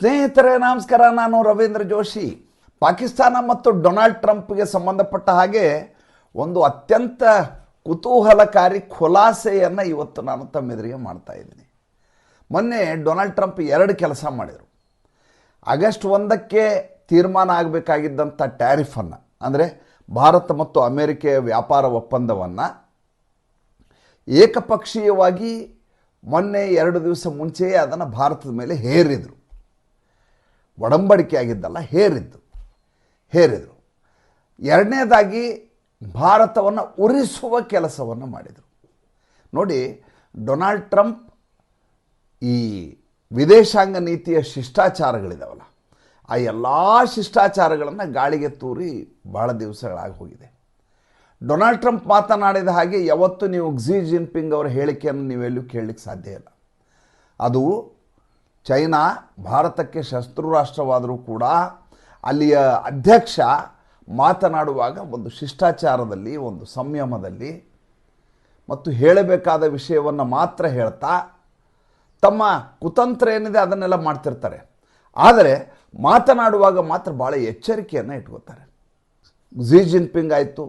ಸ್ನೇಹಿತರೆ, ನಮಸ್ಕಾರ. ನಾನು ರವೀಂದ್ರ ಜೋಶಿ. ಪಾಕಿಸ್ತಾನ ಮತ್ತು ಡೊನಾಲ್ಡ್ ಟ್ರಂಪ್ಗೆ ಸಂಬಂಧಪಟ್ಟ ಹಾಗೆ ಒಂದು ಅತ್ಯಂತ ಕುತೂಹಲಕಾರಿ ಖುಲಾಸೆಯನ್ನು ಇವತ್ತು ನಾನು ತಮ್ಮೆದುರಿಗೆ ಮಾಡ್ತಾ ಇದ್ದೀನಿ. ಮೊನ್ನೆ ಡೊನಾಲ್ಡ್ ಟ್ರಂಪ್ ಎರಡು ಕೆಲಸ ಮಾಡಿದರು. ಆಗಸ್ಟ್ ಒಂದಕ್ಕೆ ತೀರ್ಮಾನ ಆಗಬೇಕಾಗಿದ್ದಂಥ ಟ್ಯಾರಿಫನ್ನು, ಅಂದರೆ ಭಾರತ ಮತ್ತು ಅಮೇರಿಕೆಯ ವ್ಯಾಪಾರ ಒಪ್ಪಂದವನ್ನು ಏಕಪಕ್ಷೀಯವಾಗಿ ಮೊನ್ನೆ ಎರಡು ದಿವಸ ಮುಂಚೆಯೇ ಅದನ್ನು ಭಾರತದ ಮೇಲೆ ಹೇರಿದರು. ಒಡಂಬಡಿಕೆ ಆಗಿದ್ದಲ್ಲ ಹೇರಿದ್ದು, ಹೇರಿದರು. ಎರಡನೇದಾಗಿ ಭಾರತವನ್ನು ಉರಿಸುವ ಕೆಲಸವನ್ನು ಮಾಡಿದರು. ನೋಡಿ, ಡೊನಾಲ್ಡ್ ಟ್ರಂಪ್ ಈ ವಿದೇಶಾಂಗ ನೀತಿಯ ಶಿಷ್ಟಾಚಾರಗಳಿದಾವಲ್ಲ, ಆ ಎಲ್ಲ ಶಿಷ್ಟಾಚಾರಗಳನ್ನು ಗಾಳಿಗೆ ತೂರಿ ಭಾಳ ದಿವಸಗಳಾಗಿ ಹೋಗಿದೆ. ಡೊನಾಲ್ಡ್ ಟ್ರಂಪ್ ಮಾತನಾಡಿದ ಹಾಗೆ, ಯಾವತ್ತೂ ನೀವು ಕ್ಸಿ ಜಿನ್ಪಿಂಗ್ ಅವರ ಹೇಳಿಕೆಯನ್ನು ನೀವೆಲ್ಲೂ ಕೇಳಲಿಕ್ಕೆ ಸಾಧ್ಯ ಇಲ್ಲ. ಅದು ಚೈನಾ ಭಾರತಕ್ಕೆ ಶಸ್ತ್ರು ರಾಷ್ಟ್ರವಾದರೂ ಕೂಡ ಅಲ್ಲಿಯ ಅಧ್ಯಕ್ಷ ಮಾತನಾಡುವಾಗ ಒಂದು ಶಿಷ್ಟಾಚಾರದಲ್ಲಿ, ಒಂದು ಸಂಯಮದಲ್ಲಿ ಮತ್ತು ಹೇಳಬೇಕಾದ ವಿಷಯವನ್ನು ಮಾತ್ರ ಹೇಳ್ತಾ ತಮ್ಮ ಕುತಂತ್ರ ಏನಿದೆ ಅದನ್ನೆಲ್ಲ ಮಾಡ್ತಿರ್ತಾರೆ. ಆದರೆ ಮಾತನಾಡುವಾಗ ಮಾತ್ರ ಭಾಳ ಎಚ್ಚರಿಕೆಯನ್ನು ಇಟ್ಕೋತಾರೆ. ಝಿ ಜಿನ್ಪಿಂಗ್ ಆಯಿತು.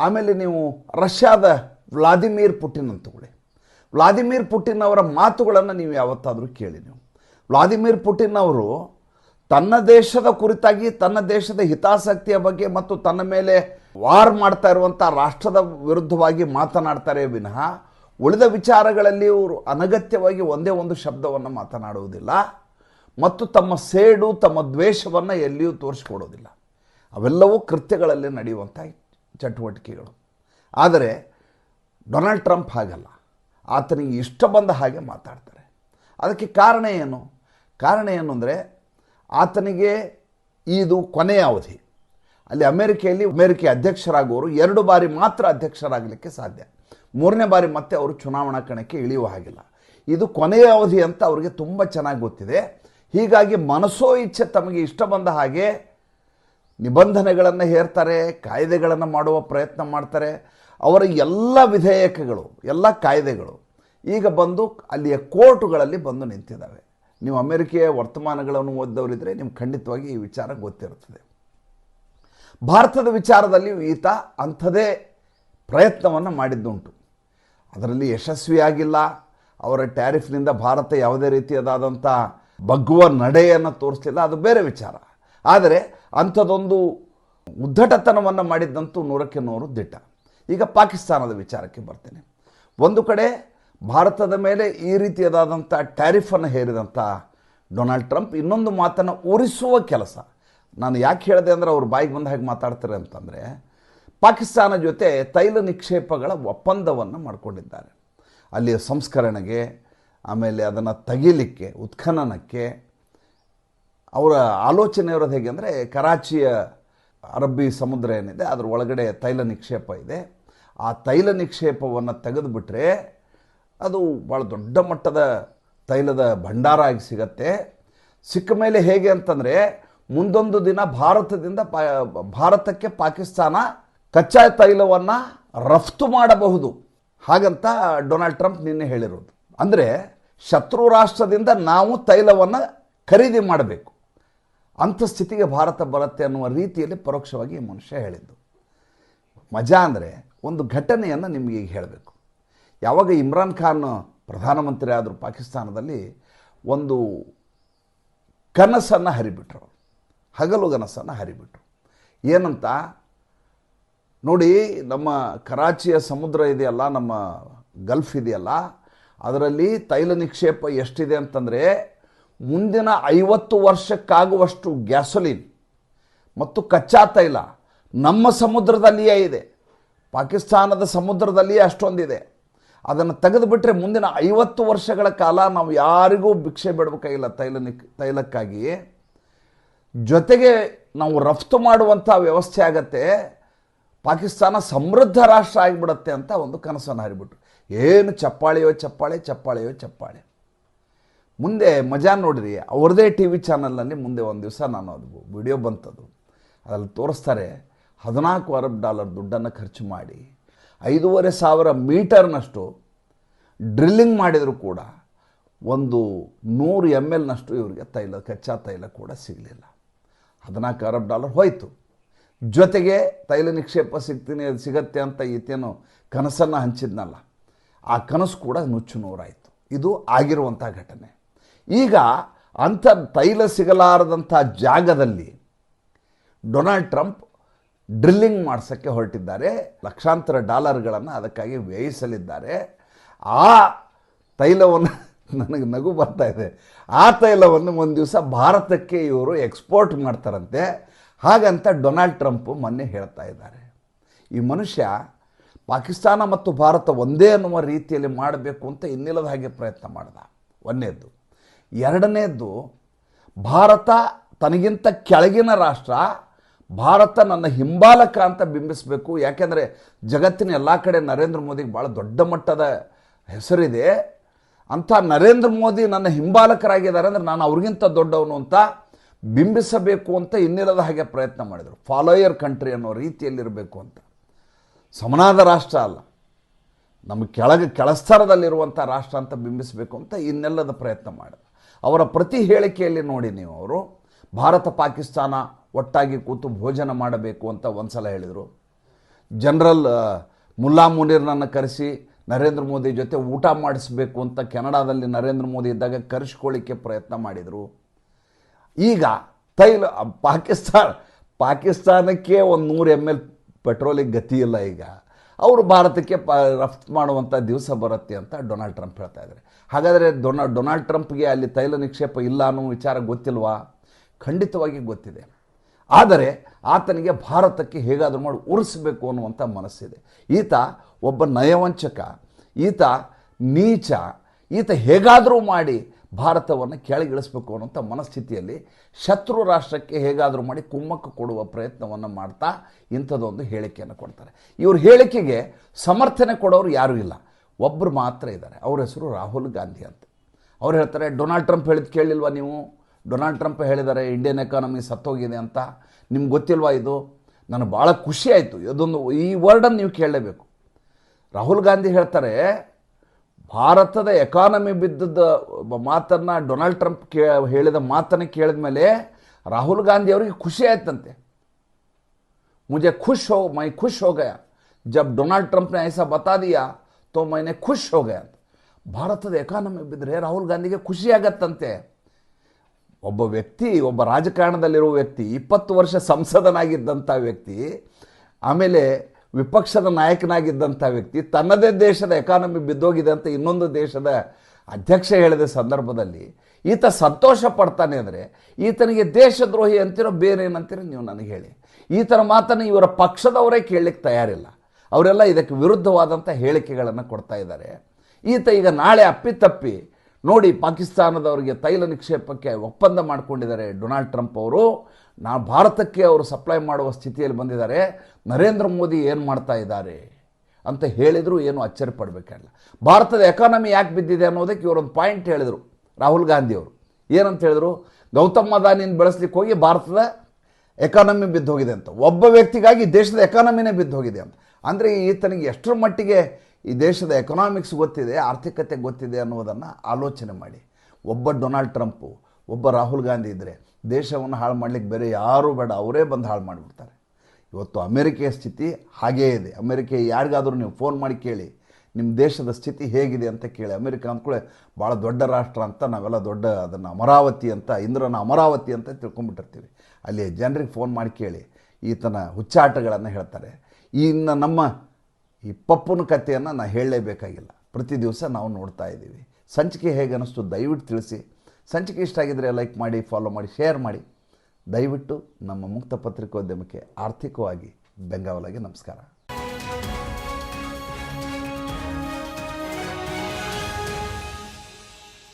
ಆಮೇಲೆ ನೀವು ರಷ್ಯಾದ ವ್ಲಾದಿಮೀರ್ ಪುಟಿನ್ ಅಂತ ತಗೊಳ್ಳಿ. ವ್ಲಾದಿಮಿರ್ ಪುಟಿನ್ ಅವರ ಮಾತುಗಳನ್ನು ನೀವು ಯಾವತ್ತಾದರೂ ಕೇಳಿ ನೀವು. ವ್ಲಾದಿಮೀರ್ ಪುಟಿನ್ ಅವರು ತನ್ನ ದೇಶದ ಕುರಿತಾಗಿ, ತನ್ನ ದೇಶದ ಹಿತಾಸಕ್ತಿಯ ಬಗ್ಗೆ ಮತ್ತು ತನ್ನ ಮೇಲೆ ವಾರ್ ಮಾಡ್ತಾ ಇರುವಂಥ ರಾಷ್ಟ್ರದ ವಿರುದ್ಧವಾಗಿ ಮಾತನಾಡ್ತಾರೆ ವಿನಃ, ಉಳಿದ ವಿಚಾರಗಳಲ್ಲಿ ಅವರು ಅನಗತ್ಯವಾಗಿ ಒಂದೇ ಒಂದು ಶಬ್ದವನ್ನು ಮಾತನಾಡುವುದಿಲ್ಲ ಮತ್ತು ತಮ್ಮ ಸೇಡು, ತಮ್ಮ ದ್ವೇಷವನ್ನು ಎಲ್ಲಿಯೂ ತೋರಿಸ್ಕೊಡೋದಿಲ್ಲ. ಅವೆಲ್ಲವೂ ಕೃತ್ಯಗಳಲ್ಲಿ ನಡೆಯುವಂಥ ಚಟುವಟಿಕೆಗಳು. ಆದರೆ ಡೊನಾಲ್ಡ್ ಟ್ರಂಪ್ ಹಾಗಲ್ಲ. ಆತನಿಗೆ ಇಷ್ಟ ಬಂದ ಹಾಗೆ ಮಾತಾಡ್ತಾರೆ. ಅದಕ್ಕೆ ಕಾರಣ ಏನು? ಕಾರಣ ಏನು ಅಂದರೆ ಆತನಿಗೆ ಇದು ಕೊನೆಯ ಅವಧಿ. ಅಲ್ಲಿ ಅಮೆರಿಕೆಯಲ್ಲಿ ಅಮೆರಿಕೆ ಅಧ್ಯಕ್ಷರಾಗುವವರು ಎರಡು ಬಾರಿ ಮಾತ್ರ ಅಧ್ಯಕ್ಷರಾಗಲಿಕ್ಕೆ ಸಾಧ್ಯ. ಮೂರನೇ ಬಾರಿ ಮತ್ತೆ ಅವರು ಚುನಾವಣಾ ಕಣಕ್ಕೆ ಇಳಿಯುವ ಹಾಗಿಲ್ಲ. ಇದು ಕೊನೆಯ ಅವಧಿ ಅಂತ ಅವರಿಗೆ ತುಂಬ ಚೆನ್ನಾಗಿ ಗೊತ್ತಿದೆ. ಹೀಗಾಗಿ ಮನಸ್ಸೋ ಇಚ್ಛೆ ತಮಗೆ ಇಷ್ಟ ಬಂದ ಹಾಗೆ ನಿಬಂಧನೆಗಳನ್ನು ಹೇರ್ತಾರೆ, ಕಾಯ್ದೆಗಳನ್ನು ಮಾಡುವ ಪ್ರಯತ್ನ ಮಾಡ್ತಾರೆ. ಅವರ ಎಲ್ಲ ವಿಧೇಯಕಗಳು, ಎಲ್ಲ ಕಾಯ್ದೆಗಳು ಈಗ ಬಂದು ಅಲ್ಲಿಯ ಕೋರ್ಟುಗಳಲ್ಲಿ ಬಂದು ನಿಂತಿದ್ದಾವೆ. ನೀವು ಅಮೆರಿಕೆಯ ವರ್ತಮಾನಗಳನ್ನು ಓದಿದವರಿದ್ದರೆ ನಿಮ್ಗೆ ಖಂಡಿತವಾಗಿ ಈ ವಿಚಾರ ಗೊತ್ತಿರುತ್ತದೆ. ಭಾರತದ ವಿಚಾರದಲ್ಲಿ ಈತ ಅಂಥದೇ ಪ್ರಯತ್ನವನ್ನು ಮಾಡಿದ್ದುಂಟು. ಅದರಲ್ಲಿ ಯಶಸ್ವಿಯಾಗಿಲ್ಲ. ಅವರ ಟ್ಯಾರಿಫ್ನಿಂದ ಭಾರತ ಯಾವುದೇ ರೀತಿಯದಾದಂಥ ಬಗ್ಗುವ ನಡೆಯನ್ನು ತೋರಿಸಲಿಲ್ಲ. ಅದು ಬೇರೆ ವಿಚಾರ. ಆದರೆ ಅಂಥದೊಂದು ಉದ್ದಟತನವನ್ನು ಮಾಡಿದ್ದಂತೂ ನೂರಕ್ಕೆ ನೂರು ದಿಟ್ಟ. ಈಗ ಪಾಕಿಸ್ತಾನದ ವಿಚಾರಕ್ಕೆ ಬರ್ತೇನೆ. ಒಂದು ಕಡೆ ಭಾರತದ ಮೇಲೆ ಈ ರೀತಿಯಾದಂಥ ಟ್ಯಾರಿಫನ್ನು ಹೇರಿದಂಥ ಡೊನಾಲ್ಡ್ ಟ್ರಂಪ್ ಇನ್ನೊಂದು ಮಾತನ್ನು ಉರಿಸುವ ಕೆಲಸ. ನಾನು ಯಾಕೆ ಹೇಳಿದೆ ಅಂದರೆ ಅವ್ರು ಬಾಯಿಗೆ ಬಂದ ಹಾಗೆ ಮಾತಾಡ್ತಾರೆ ಅಂತಂದರೆ, ಪಾಕಿಸ್ತಾನ ಜೊತೆ ತೈಲ ನಿಕ್ಷೇಪಗಳ ಒಪ್ಪಂದವನ್ನು ಮಾಡಿಕೊಂಡಿದ್ದಾರೆ. ಅಲ್ಲಿಯ ಸಂಸ್ಕರಣೆಗೆ, ಆಮೇಲೆ ಅದನ್ನು ತೆಗಿಲಿಕ್ಕೆ, ಉತ್ಖನನಕ್ಕೆ, ಅವರ ಆಲೋಚನೆ ಇರೋದು ಹೇಗೆ ಅಂದರೆ, ಕರಾಚಿಯ ಅರಬ್ಬಿ ಸಮುದ್ರ ಏನಿದೆ, ಅದರ ಒಳಗಡೆ ತೈಲ ನಿಕ್ಷೇಪ ಇದೆ. ಆ ತೈಲ ನಿಕ್ಷೇಪವನ್ನು ತೆಗೆದುಬಿಟ್ರೆ ಅದು ಭಾಳ ದೊಡ್ಡ ಮಟ್ಟದ ತೈಲದ ಭಂಡಾರ ಆಗಿ ಸಿಗತ್ತೆ. ಸಿಕ್ಕ ಮೇಲೆ ಹೇಗೆ ಅಂತಂದರೆ, ಮುಂದೊಂದು ದಿನ ಭಾರತದಿಂದ ಭಾರತಕ್ಕೆ ಪಾಕಿಸ್ತಾನ ಕಚ್ಚಾ ತೈಲವನ್ನು ರಫ್ತು ಮಾಡಬಹುದು. ಹಾಗಂತ ಡೊನಾಲ್ಡ್ ಟ್ರಂಪ್ ನಿನ್ನೆ ಹೇಳಿರೋದು. ಅಂದರೆ ಶತ್ರು ರಾಷ್ಟ್ರದಿಂದ ನಾವು ತೈಲವನ್ನು ಖರೀದಿ ಮಾಡಬೇಕು. ಅಂಥ ಸ್ಥಿತಿಗೆ ಭಾರತ ಬರುತ್ತೆ ಅನ್ನುವ ರೀತಿಯಲ್ಲಿ ಪರೋಕ್ಷವಾಗಿ ಈ ಮನುಷ್ಯ ಹೇಳಿದ್ದು. ಮಜಾ ಅಂದರೆ ಒಂದು ಘಟನೆಯನ್ನು ನಿಮಗೆ ಈಗ ಹೇಳಬೇಕು. ಯಾವಾಗ ಇಮ್ರಾನ್ ಖಾನ್ ಪ್ರಧಾನಮಂತ್ರಿ ಆದರು ಪಾಕಿಸ್ತಾನದಲ್ಲಿ ಒಂದು ಕನಸನ್ನು ಹರಿಬಿಟ್ರು ಹಗಲು ಕನಸನ್ನು ಹರಿಬಿಟ್ರು. ಏನಂತ? ನೋಡಿ, ನಮ್ಮ ಕರಾಚಿಯ ಸಮುದ್ರ ಇದೆಯಲ್ಲ, ನಮ್ಮ ಗಲ್ಫ್ ಇದೆಯಲ್ಲ, ಅದರಲ್ಲಿ ತೈಲ ನಿಕ್ಷೇಪ ಎಷ್ಟಿದೆ ಅಂತಂದರೆ ಮುಂದಿನ ಐವತ್ತು ವರ್ಷಕ್ಕಾಗುವಷ್ಟು ಗ್ಯಾಸೋಲಿನ್ ಮತ್ತು ಕಚ್ಚಾ ತೈಲ ನಮ್ಮ ಸಮುದ್ರದಲ್ಲಿಯೇ ಇದೆ. ಪಾಕಿಸ್ತಾನದ ಸಮುದ್ರದಲ್ಲಿಯೇ ಅಷ್ಟೊಂದಿದೆ. ಅದನ್ನು ತೆಗೆದುಬಿಟ್ರೆ ಮುಂದಿನ ಐವತ್ತು ವರ್ಷಗಳ ಕಾಲ ನಾವು ಯಾರಿಗೂ ಭಿಕ್ಷೆ ಬಿಡಬೇಕಾಗಿಲ್ಲ ತೈಲ ನಿಕ್ ತೈಲಕ್ಕಾಗಿ. ಜೊತೆಗೆ ನಾವು ರಫ್ತು ಮಾಡುವಂಥ ವ್ಯವಸ್ಥೆ ಆಗತ್ತೆ. ಪಾಕಿಸ್ತಾನ ಸಮೃದ್ಧ ರಾಷ್ಟ್ರ ಆಗಿಬಿಡತ್ತೆ ಅಂತ ಒಂದು ಕನಸನ್ನು ಹರಿಬಿಟ್ರು. ಏನು ಚಪ್ಪಾಳೆಯೋ ಚಪ್ಪಾಳೆ ಚಪ್ಪಾಳೆಯೋ ಚಪ್ಪಾಳೆ. ಮುಂದೆ ಮಜಾ ನೋಡಿರಿ, ಅವ್ರದೇ ಟಿ ವಿ ಚಾನಲ್ನಲ್ಲಿ ಮುಂದೆ ಒಂದು ದಿವಸ ನಾನು ಅದು ವಿಡಿಯೋ ಬಂತದು. ಅದರಲ್ಲಿ ತೋರಿಸ್ತಾರೆ, ಹದಿನಾಲ್ಕು ಅರಬ್ ಡಾಲರ್ ದುಡ್ಡನ್ನು ಖರ್ಚು ಮಾಡಿ. ಐದೂವರೆ ಸಾವಿರ ಮೀಟರ್ನಷ್ಟು ಡ್ರಿಲ್ಲಿಂಗ್ ಮಾಡಿದರೂ ಕೂಡ ಒಂದು ನೂರು ಎಂ ಎಲ್ನಷ್ಟು ಇವರಿಗೆ ತೈಲ, ಕಚ್ಚಾ ತೈಲ ಕೂಡ ಸಿಗಲಿಲ್ಲ. ಹದಿನಾಲ್ಕು ಅರಬ್ ಡಾಲರ್ ಹೋಯಿತು. ಜೊತೆಗೆ ತೈಲ ನಿಕ್ಷೇಪ ಸಿಗ್ತೀನಿ, ಅದು ಸಿಗತ್ತೆ ಅಂತ ಈತೇನು ಕನಸನ್ನು ಹಂಚಿದ್ನಲ್ಲ. ಆ ಕನಸು ಕೂಡ ನುಚ್ಚು ನೂರಾಯಿತು. ಇದು ಆಗಿರುವಂಥ ಘಟನೆ. ಈಗ ಅಂಥ ತೈಲ ಸಿಗಲಾರದಂಥ ಜಾಗದಲ್ಲಿ ಡೊನಾಲ್ಡ್ ಟ್ರಂಪ್ ಡ್ರಿಲ್ಲಿಂಗ್ ಮಾಡಿಸೋಕ್ಕೆ ಹೊರಟಿದ್ದಾರೆ. ಲಕ್ಷಾಂತರ ಡಾಲರ್ಗಳನ್ನು ಅದಕ್ಕಾಗಿ ವ್ಯಯಿಸಲಿದ್ದಾರೆ. ಆ ತೈಲವನ್ನು ನನಗೆ ನಗು ಬರ್ತಾ ಇದೆ. ಆ ತೈಲವನ್ನು ಒಂದು ದಿವಸ ಭಾರತಕ್ಕೆ ಇವರು ಎಕ್ಸ್ಪೋರ್ಟ್ ಮಾಡ್ತಾರಂತೆ. ಹಾಗಂತ ಡೊನಾಲ್ಡ್ ಟ್ರಂಪ್ ಮೊನ್ನೆ ಹೇಳ್ತಾ ಇದ್ದಾರೆ. ಈ ಮನುಷ್ಯ ಪಾಕಿಸ್ತಾನ ಮತ್ತು ಭಾರತ ಒಂದೇ ಅನ್ನುವ ರೀತಿಯಲ್ಲಿ ಮಾಡಬೇಕು ಅಂತ ಇನ್ನಿಲ್ಲದ ಹಾಗೆ ಪ್ರಯತ್ನ ಮಾಡ್ದ. ಒಂದನೇದ್ದು ಎರಡನೇದ್ದು, ಭಾರತ ತನಗಿಂತ ಕೆಳಗಿನ ರಾಷ್ಟ್ರ ಭಾರತ ನನ್ನ ಹಿಂಬಾಲಕ ಅಂತ ಬಿಂಬಿಸಬೇಕು. ಯಾಕೆಂದರೆ ಜಗತ್ತಿನ ಎಲ್ಲ ಕಡೆ ನರೇಂದ್ರ ಮೋದಿಗೆ ಭಾಳ ದೊಡ್ಡ ಮಟ್ಟದ ಹೆಸರಿದೆ. ಅಂಥ ನರೇಂದ್ರ ಮೋದಿ ನನ್ನ ಹಿಂಬಾಲಕರಾಗಿದ್ದಾರೆ ಅಂದರೆ ನಾನು ಅವ್ರಿಗಿಂತ ದೊಡ್ಡವನು ಅಂತ ಬಿಂಬಿಸಬೇಕು ಅಂತ ಇನ್ನಿಲ್ಲದ ಹಾಗೆ ಪ್ರಯತ್ನ ಮಾಡಿದರು. ಫಾಲೋಯರ್ ಕಂಟ್ರಿ ಅನ್ನೋ ರೀತಿಯಲ್ಲಿರಬೇಕು ಅಂತ. ಸಮನಾದ ರಾಷ್ಟ್ರ ಅಲ್ಲ. ನಮ್ಮ ಕೆಳಗೆ ಕೆಳಸ್ತರದಲ್ಲಿರುವಂಥ ರಾಷ್ಟ್ರ ಅಂತ ಬಿಂಬಿಸಬೇಕು ಅಂತ ಇನ್ನೆಲ್ಲದ ಪ್ರಯತ್ನ ಮಾಡಿದ್ರು. ಅವರ ಪ್ರತಿ ಹೇಳಿಕೆಯಲ್ಲಿ ನೋಡಿ ನೀವು ಅವರು. ಭಾರತ ಪಾಕಿಸ್ತಾನ ಒಟ್ಟಾಗಿ ಕೂತು ಭೋಜನ ಮಾಡಬೇಕು ಅಂತ ಒಂದು ಸಲ ಹೇಳಿದರು. ಜನರಲ್ ಮುಲ್ಲಾ ಮುನೀರ್ನನ್ನು ಕರೆಸಿ ನರೇಂದ್ರ ಮೋದಿ ಜೊತೆ ಊಟ ಮಾಡಿಸ್ಬೇಕು ಅಂತ ಕೆನಡಾದಲ್ಲಿ ನರೇಂದ್ರ ಮೋದಿ ಇದ್ದಾಗ ಕರೆಸ್ಕೊಳ್ಳಿಕ್ಕೆ ಪ್ರಯತ್ನ ಮಾಡಿದರು. ಈಗ ತೈಲ ಪಾಕಿಸ್ತಾನ, ಪಾಕಿಸ್ತಾನಕ್ಕೆ ಒಂದು ನೂರು ಎಂ ಎಲ್ ಪೆಟ್ರೋಲಿಗೆ ಗತಿ ಇಲ್ಲ ಈಗ. ಅವರು ಭಾರತಕ್ಕೆ ಪ, ರಫ್ತು ಮಾಡುವಂಥ ದಿವಸ ಬರುತ್ತೆ ಅಂತ ಡೊನಾಲ್ಡ್ ಟ್ರಂಪ್ ಹೇಳ್ತಾ ಇದ್ದಾರೆ. ಹಾಗಾದರೆ ಡೊನಾ, ಡೊನಾಲ್ಡ್ ಟ್ರಂಪ್ಗೆ ಅಲ್ಲಿ ತೈಲ ನಿಕ್ಷೇಪ ಇಲ್ಲ ಅನ್ನೋ ವಿಚಾರ ಗೊತ್ತಿಲ್ವಾ? ಖಂಡಿತವಾಗಿ ಗೊತ್ತಿದೆ. ಆದರೆ ಆತನಿಗೆ ಭಾರತಕ್ಕೆ ಹೇಗಾದರೂ ಮಾಡಿ ಉರಿಸಬೇಕು ಅನ್ನುವಂಥ ಮನಸ್ಸಿದೆ. ಈತ ಒಬ್ಬ ನಯವಂಚಕ, ಈತ ನೀಚ, ಈತ ಹೇಗಾದರೂ ಮಾಡಿ ಭಾರತವನ್ನು ಕೆಳಗಿಳಿಸಬೇಕು ಅನ್ನುವಂಥ ಮನಸ್ಥಿತಿಯಲ್ಲಿ ಶತ್ರು ರಾಷ್ಟ್ರಕ್ಕೆ ಹೇಗಾದರೂ ಮಾಡಿ ಕುಮ್ಮಕ್ಕು ಕೊಡುವ ಪ್ರಯತ್ನವನ್ನು ಮಾಡ್ತಾ ಇಂಥದ್ದೊಂದು ಹೇಳಿಕೆಯನ್ನು ಕೊಡ್ತಾರೆ. ಇವ್ರ ಹೇಳಿಕೆಗೆ ಸಮರ್ಥನೆ ಕೊಡೋರು ಯಾರೂ ಇಲ್ಲ. ಒಬ್ಬರು ಮಾತ್ರ ಇದ್ದಾರೆ. ಅವ್ರ ಹೆಸರು ರಾಹುಲ್ ಗಾಂಧಿ ಅಂತ. ಅವ್ರು ಹೇಳ್ತಾರೆ, ಡೊನಾಲ್ಡ್ ಟ್ರಂಪ್ ಹೇಳಿದ್ ಕೇಳಿಲ್ವಾ ನೀವು? ಡೊನಾಲ್ಡ್ ಟ್ರಂಪ್ ಹೇಳಿದ್ದಾರೆ, ಇಂಡಿಯನ್ ಎಕಾನಮಿ ಸತ್ತೋಗಿದೆ ಅಂತ. ನಿಮ್ಗೆ ಗೊತ್ತಿಲ್ವಾ ಇದು? ನನಗೆ ಭಾಳ ಖುಷಿ ಆಯಿತು. ಇದೊಂದು ಈ ವರ್ಡನ್ನು ನೀವು ಕೇಳಲೇಬೇಕು. ರಾಹುಲ್ ಗಾಂಧಿ ಹೇಳ್ತಾರೆ, ಭಾರತದ ಎಕಾನಮಿ ಬಿದ್ದದ ಮಾತನ್ನು ಡೊನಾಲ್ಡ್ ಟ್ರಂಪ್ ಕೇ, ಹೇಳಿದ ಮಾತನ್ನು ಕೇಳಿದ ಮೇಲೆ ರಾಹುಲ್ ಗಾಂಧಿ ಅವರಿಗೆ ಖುಷಿ ಆಯ್ತಂತೆ. ಮುಜೆ ಖುಷ್ ಹೋ, ಮೈ ಖುಷ್ ಹೋ ಜಬ್ ಡೊನಾಲ್ಡ್ ಟ್ರಂಪ್ನ ಐಸಾ ಬತಾ ದಿಯಾ, ತೋ ಮೈನೆ ಖುಷ್ ಹೋಗಯ ಭಾರತದ ಎಕಾನಮಿ ಬಿದ್ದರೆ ರಾಹುಲ್ ಗಾಂಧಿಗೆ ಖುಷಿಯಾಗತ್ತಂತೆ ಒಬ್ಬ ವ್ಯಕ್ತಿ, ಒಬ್ಬ ರಾಜಕಾರಣದಲ್ಲಿರುವ ವ್ಯಕ್ತಿ, ಇಪ್ಪತ್ತು ವರ್ಷ ಸಂಸದನಾಗಿದ್ದಂಥ ವ್ಯಕ್ತಿ, ಆಮೇಲೆ ವಿಪಕ್ಷದ ನಾಯಕನಾಗಿದ್ದಂಥ ವ್ಯಕ್ತಿ, ತನ್ನದೇ ದೇಶದ ಎಕಾನಮಿ ಬಿದ್ದೋಗಿದೆ ಅಂತ ಇನ್ನೊಂದು ದೇಶದ ಅಧ್ಯಕ್ಷ ಹೇಳಿದ ಸಂದರ್ಭದಲ್ಲಿ ಈತ ಸಂತೋಷ ಪಡ್ತಾನೆ ಅಂದರೆ, ಈತನಿಗೆ ದೇಶದ್ರೋಹಿ ಅಂತಿರೋ ಬೇರೆ ಏನಂತೀರೋ ನೀವು ನನಗೆ ಹೇಳಿ. ಈತನ ಮಾತನ್ನು ಇವರ ಪಕ್ಷದವರೇ ಕೇಳಲಿಕ್ಕೆ ತಯಾರಿಲ್ಲ. ಅವರೆಲ್ಲ ಇದಕ್ಕೆ ವಿರುದ್ಧವಾದಂಥ ಹೇಳಿಕೆಗಳನ್ನು ಕೊಡ್ತಾ ಇದ್ದಾರೆ. ಈತ ಈಗ ನಾಳೆ ಅಪ್ಪಿತಪ್ಪಿ ನೋಡಿ ಪಾಕಿಸ್ತಾನದವರಿಗೆ ತೈಲ ನಿಕ್ಷೇಪಕ್ಕೆ ಒಪ್ಪಂದ ಮಾಡಿಕೊಂಡಿದ್ದಾರೆ ಡೊನಾಲ್ಡ್ ಟ್ರಂಪ್ ಅವರು. ನಾ ಭಾರತಕ್ಕೆ ಅವರು ಸಪ್ಲೈ ಮಾಡುವ ಸ್ಥಿತಿಯಲ್ಲಿ ಬಂದಿದ್ದಾರೆ. ನರೇಂದ್ರ ಮೋದಿ ಏನು ಮಾಡ್ತಾ ಇದ್ದಾರೆ ಅಂತ ಹೇಳಿದರೂ, ಏನು ಅಚ್ಚರಿ ಪಡಬೇಕಲ್ಲ ಭಾರತದ ಎಕಾನಮಿ ಯಾಕೆ ಬಿದ್ದಿದೆ ಅನ್ನೋದಕ್ಕೆ ಇವರೊಂದು ಪಾಯಿಂಟ್ ಹೇಳಿದರು ರಾಹುಲ್ ಗಾಂಧಿಯವರು ಏನಂತ ಹೇಳಿದರು? ಗೌತಮ್ ಅದಾನಿಯನ್ನು ಬೆಳೆಸ್ಲಿಕ್ಕೆ ಹೋಗಿ ಭಾರತದ ಎಕಾನಮಿ ಬಿದ್ದು ಹೋಗಿದೆ ಅಂತ. ಒಬ್ಬ ವ್ಯಕ್ತಿಗಾಗಿ ದೇಶದ ಎಕಾನಮಿನೇ ಬಿದ್ದು ಹೋಗಿದೆ ಅಂತ. ಅಂದರೆ ಈತನಿಗೆ ಎಷ್ಟರ ಮಟ್ಟಿಗೆ ಈ ದೇಶದ ಎಕನಾಮಿಕ್ಸ್ ಗೊತ್ತಿದೆ, ಆರ್ಥಿಕತೆ ಗೊತ್ತಿದೆ ಅನ್ನೋದನ್ನು ಆಲೋಚನೆ ಮಾಡಿ. ಒಬ್ಬ ಡೊನಾಲ್ಡ್ ಟ್ರಂಪು ಒಬ್ಬ ರಾಹುಲ್ ಗಾಂಧಿ ಇದ್ದರೆ ದೇಶವನ್ನು ಹಾಳು ಮಾಡಲಿಕ್ಕೆ ಬೇರೆ ಯಾರೂ ಬೇಡ, ಅವರೇ ಬಂದು ಹಾಳು ಮಾಡಿಬಿಡ್ತಾರೆ. ಇವತ್ತು ಅಮೆರಿಕೆಯ ಸ್ಥಿತಿ ಹಾಗೇ ಇದೆ. ಅಮೆರಿಕೆ ಯಾರಿಗಾದರೂ ನೀವು ಫೋನ್ ಮಾಡಿ ಕೇಳಿ ನಿಮ್ಮ ದೇಶದ ಸ್ಥಿತಿ ಹೇಗಿದೆ ಅಂತ ಕೇಳಿ. ಅಮೆರಿಕ ಅಂದ್ಕೊಳ್ಳೆ ಭಾಳ ದೊಡ್ಡ ರಾಷ್ಟ್ರ ಅಂತ ನಾವೆಲ್ಲ ದೊಡ್ಡ ಅದನ್ನು ಅಮರಾವತಿ ಅಂತ, ಇಂದ್ರನ ಅಮರಾವತಿ ಅಂತ ತಿಳ್ಕೊಂಬಿಟ್ಟಿರ್ತೀವಿ ಅಲ್ಲಿ ಜನರಿಗೆ ಫೋನ್ ಮಾಡಿ ಕೇಳಿ, ಈತನ ಹುಚ್ಚಾಟಗಳನ್ನು ಹೇಳ್ತಾರೆ. ಇನ್ನು ನಮ್ಮ ಈ ಪಪ್ಪನ ಕಥೆಯನ್ನು ನಾನು ಹೇಳಲೇಬೇಕಾಗಿಲ್ಲ. ಪ್ರತಿ ದಿವಸ ನಾವು ನೋಡ್ತಾ ಇದ್ದೀವಿ. ಸಂಚಿಕೆ ಹೇಗೆ ಅನ್ನಿಸ್ತು ದಯವಿಟ್ಟು ತಿಳಿಸಿ. ಸಂಚಿಕೆ ಇಷ್ಟ ಆಗಿದ್ರೆ ಲೈಕ್ ಮಾಡಿ ಫಾಲೋ ಮಾಡಿ ಶೇರ್ ಮಾಡಿ. ದಯವಿಟ್ಟು ನಮ್ಮ ಮುಕ್ತ ಪತ್ರಿಕೋದ್ಯಮಕ್ಕೆ ಆರ್ಥಿಕವಾಗಿ ಬೆಂಗಾವಲಾಗಿ ನಮಸ್ಕಾರ.